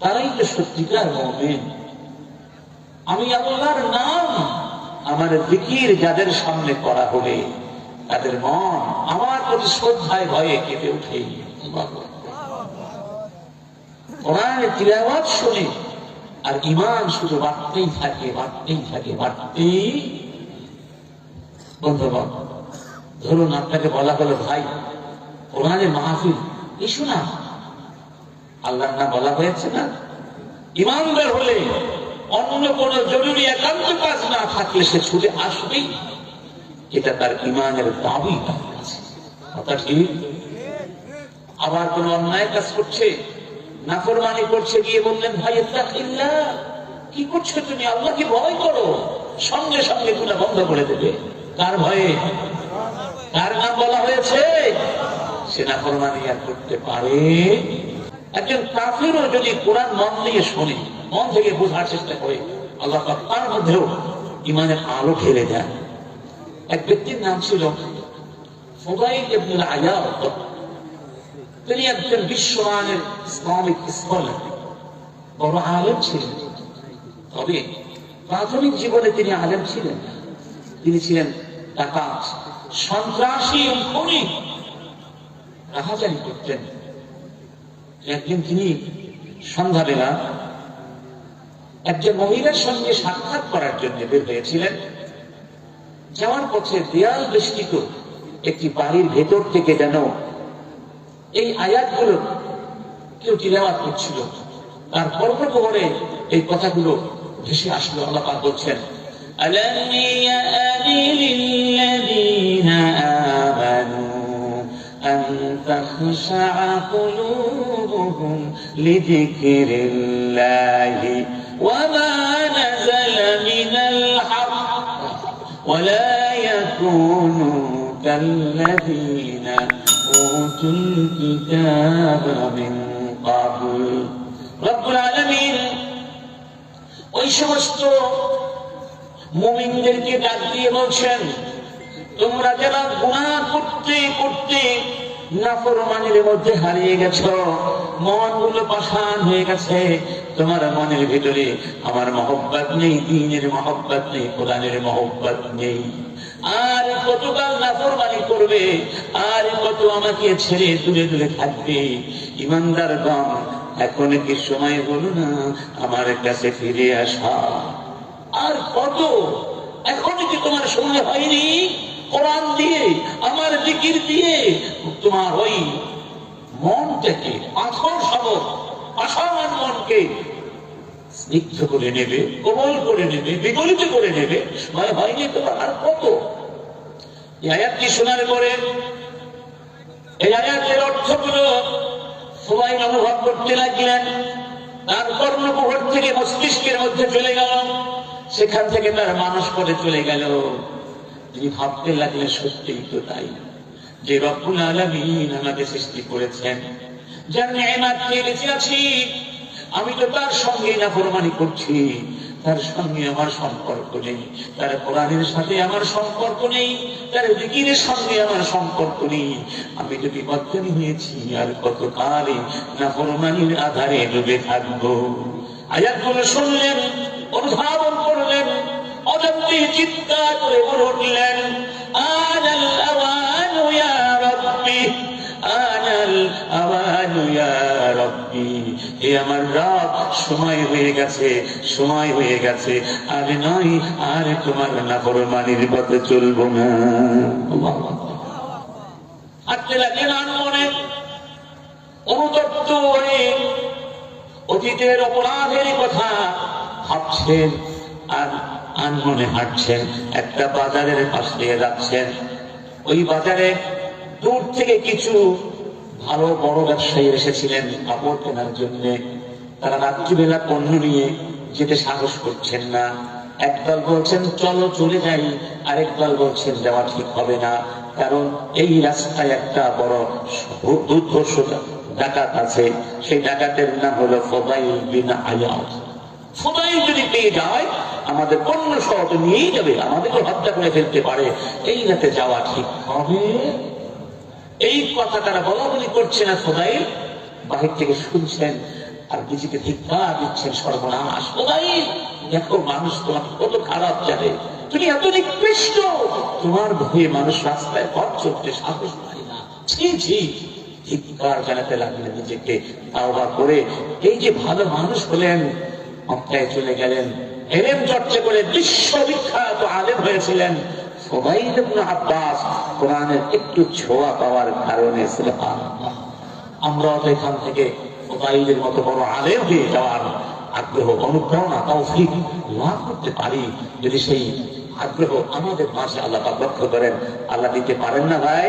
তারাই তো সত্যিকার মমিন। আমি আল্লাহর নাম আমার দিকির যাদের সামনে করা হলে, তাদের মন আমার প্রতি শ্রদ্ধায় ভয়ে কেঁপে উঠে শুনে আর ইমান শুধু বাড়তেই থাকে বাড়তেই থাকে, বাড়তেই। বন্ধুগণ, ধরুন আপনাকে বলা হলো, ভাই কোরআনের মাহফিল, এসো না। আল্লাহর নাম বলা হয়েছে না? ইমানদার হলে অন্য কোন জরুরি একান্ত কাজ না থাকলে সে ছুটে আসবেই। এটা তার ইমানের দাবি তার কাছে। আবার কোন অন্যায় কাজ করছে? নাফরমানি করছে গিয়ে বললেন, ভাই, ইত্তাকিল্লাহ, কি করছ তুমি? আল্লাহকে ভয় করো। সঙ্গে সঙ্গে গুলা বন্ধ করে দেবে। কার ভয়ে? কার নাম বলা হয়েছে? সে নাফরমানি আর করতে পারে একজন কাফিরও যদি কোরআন মন দিয়ে শোনে, মন থেকে বোঝার চেষ্টা করে, আল্লাহ তার মধ্যেও ইমানের আলো ঢেলে দেন। এক ব্যক্তির নাম ছিল তিনি একজন বিশ্বমানের ইসলামিক স্কলার, বড় আলেম ছিলেন। তবে প্রাথমিক জীবনে তিনি আলেম ছিলেন তিনি ছিলেন টাকা সন্ত্রাসী এবং খনি। করতেন। একদিন তিনি সন্ধ্যাবেলা একজন মহিলার সঙ্গে সাক্ষাৎ করার জন্য বের হয়েছিলেন যাওয়ার পথে দেয়াল বেষ্টিত একটি বাড়ির ভেতর থেকে যেন এই আয়াতগুলো কেউ তিলাওয়াত করছিল তার পরপরে এই কথাগুলো ভেসে আসলো আল্লাহ পাক বলছেন ألم يأن للذين آمنوا أن تخشع قلوبهم لذكر الله وما نزل من الحق ولا يكونوا كالذين أوتوا الكتاب من قبل رب العالمين ওই সমস্ত মুমিনদেরকে ডাক দিয়ে বলছেন তোমরা যারা গুনাহ করতে করতে নাফরমানির মধ্যে হারিয়ে গেছ। মনগুলো পাষাণ হয়ে গেছে। তোমার মনের ভিতরে আমার মহব্বত নেই, দিনের মহব্বত নেই, কোরআনের মহব্বত নেই। আর কতকাল নাফরমানি করবে, আর কত আমাকে ছেড়ে দূরে দূরে থাকবে। ইমানদার গণ এখন কি সময় হলো না আমার কাছে ফিরে আসা? আর কত? এখন কি তোমার সময় হয়নি? কোরআন দিয়ে আমার জিকির দিয়ে তোমার ওই মনটাকে পাথর সবক অসমান মনকে স্নিগ্ধ করে নেবে, কোমল করে নেবে, বিগলিত করে নেবে। সময় হয়নি তোমার আর কত? আয়াতটি শোনার পরে? এই আয়াতের অর্থগুলো সবাই অনুভব করতে লাগলেন। তার কর্ণকুহর থেকে মস্তিষ্কের মধ্যে চলে গেল। সেখান থেকে তার মানুষ করে চলে গেল। তিনি ভাবতে লাগলেন সত্যিই তো তাই। যে রব্বুল আলমিন আমাকে সৃষ্টি করেছেন, যার নেমাত পেয়ে বেঁচে আছি, আমি তো তার সঙ্গে না প্রমাণী করছি। তার সঙ্গে আমার সম্পর্ক নেই, তার কোরআনের সাথে আমার সম্পর্ক নেই, তার দিকিরের সঙ্গে আমার সম্পর্ক নেই। আমি তো বিপত্তনি হয়েছি, আর কত কালে না প্রমাণীর আধারে ডুবে থাকব। আয়াতগুলো শুনলেন, অনুধাবন অজন্তে চিৎকার করে উঠলেন আনাল আওয়ানু ইয়া আনাল আওয়ানু ইয়া হে আমার রব, সময় হয়ে গেছে, সময় হয়ে গেছে। আর তোমার পথে চলবো না। আনমনে অনুতপ্ত হয়ে অতীতের অপরাধের কথা ভাবছেন, আর আনমনে হাঁটছেন, একটা বাজারের পাশ দিয়ে যাচ্ছেন। ওই বাজারে দূর থেকে কিছু ভালো বড় ব্যবসায়ী এসেছিলেন কাপড় কেনার জন্য। তারা রাত্রিবেলা পণ্য নিয়ে যেতে সাহস করছেন না। একদল বলছেন, চলো চলে যাই। আরেক দল বলছেন যাওয়া ঠিক হবে না। কারণ এই রাস্তায় একটা বড় দুর্ধর্ষ ডাকাত আছে। সেই ডাকাতের নাম হলো ফদাইল বিন আয়াদ ফদাইল যদি পেয়ে যায়, আমাদের পণ্য সহ তো নিয়েই যাবে আমাদেরকে হত্যা করে ফেলতে পারে। এই রাতে যাওয়া ঠিক হবে? এই কথা তারা বলা বলি করছে না ফদাইল বাহির থেকে শুনছেন আর নিজেকে ধিক্কার দিচ্ছেন সর্বনাশ। ফদাইল দেখো মানুষ তোমাকে কত খারাপ জানে। তুমি এত নিকৃষ্ট। তোমার ভয়ে মানুষ রাস্তায় পথ চলতে সাহস পায় না। ছি ছি। ধিক্কার জানাতে লাগলেন নিজেকে। তাওবা করে এই যে ভালো মানুষ হলেন মক্কায় চলে গেলেন। এলেম চর্চা করে বিশ্ববিখ্যাত আলেম হয়েছিলেন আব্বাস। কোরআনের একটু ছোঁয়া পাওয়ার কারণে, সুবহানাল্লাহ। আমরাও তো এখান থেকে ফদাইলের মতো বড় আলেম হয়ে যাওয়ার আগ্রহ, অনুপ্রেরণা, তৌফিক লাভ করতে পারি। যদি সেই আগ্রহ আমাদের মাঝে আল্লাহ লক্ষ্য করেন, আল্লাহ দিতে পারেন না ভাই?